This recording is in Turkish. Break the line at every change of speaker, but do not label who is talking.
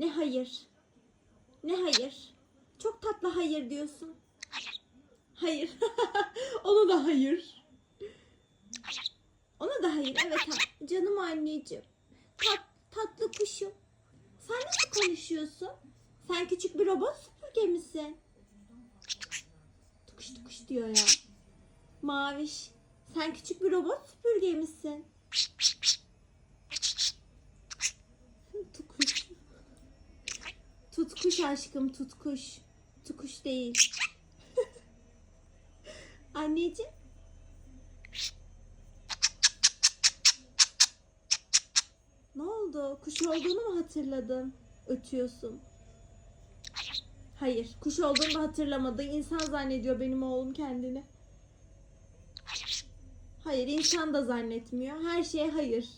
Ne hayır? Ne hayır? Çok tatlı hayır diyorsun.
Hayır.
Hayır. Ona da hayır.
Hayır.
Ona da hayır. Evet ha- canım anneciğim. Tat, tatlı kuşum. Sen nasıl konuşuyorsun? Sen küçük bir robot süpürge misin? Tıkış tıkış diyor ya. Maviş. Sen küçük bir robot süpürge misin? Tukuş. Tutkuş aşkım tutkuş. Tukuş değil. Anneciğim. Ne oldu? Kuş olduğunu mu hatırladın? Ötüyorsun.
Hayır.
Kuş olduğunu da hatırlamadı. İnsan zannediyor benim oğlum kendini. Hayır, insan da zannetmiyor. Her şeye hayır.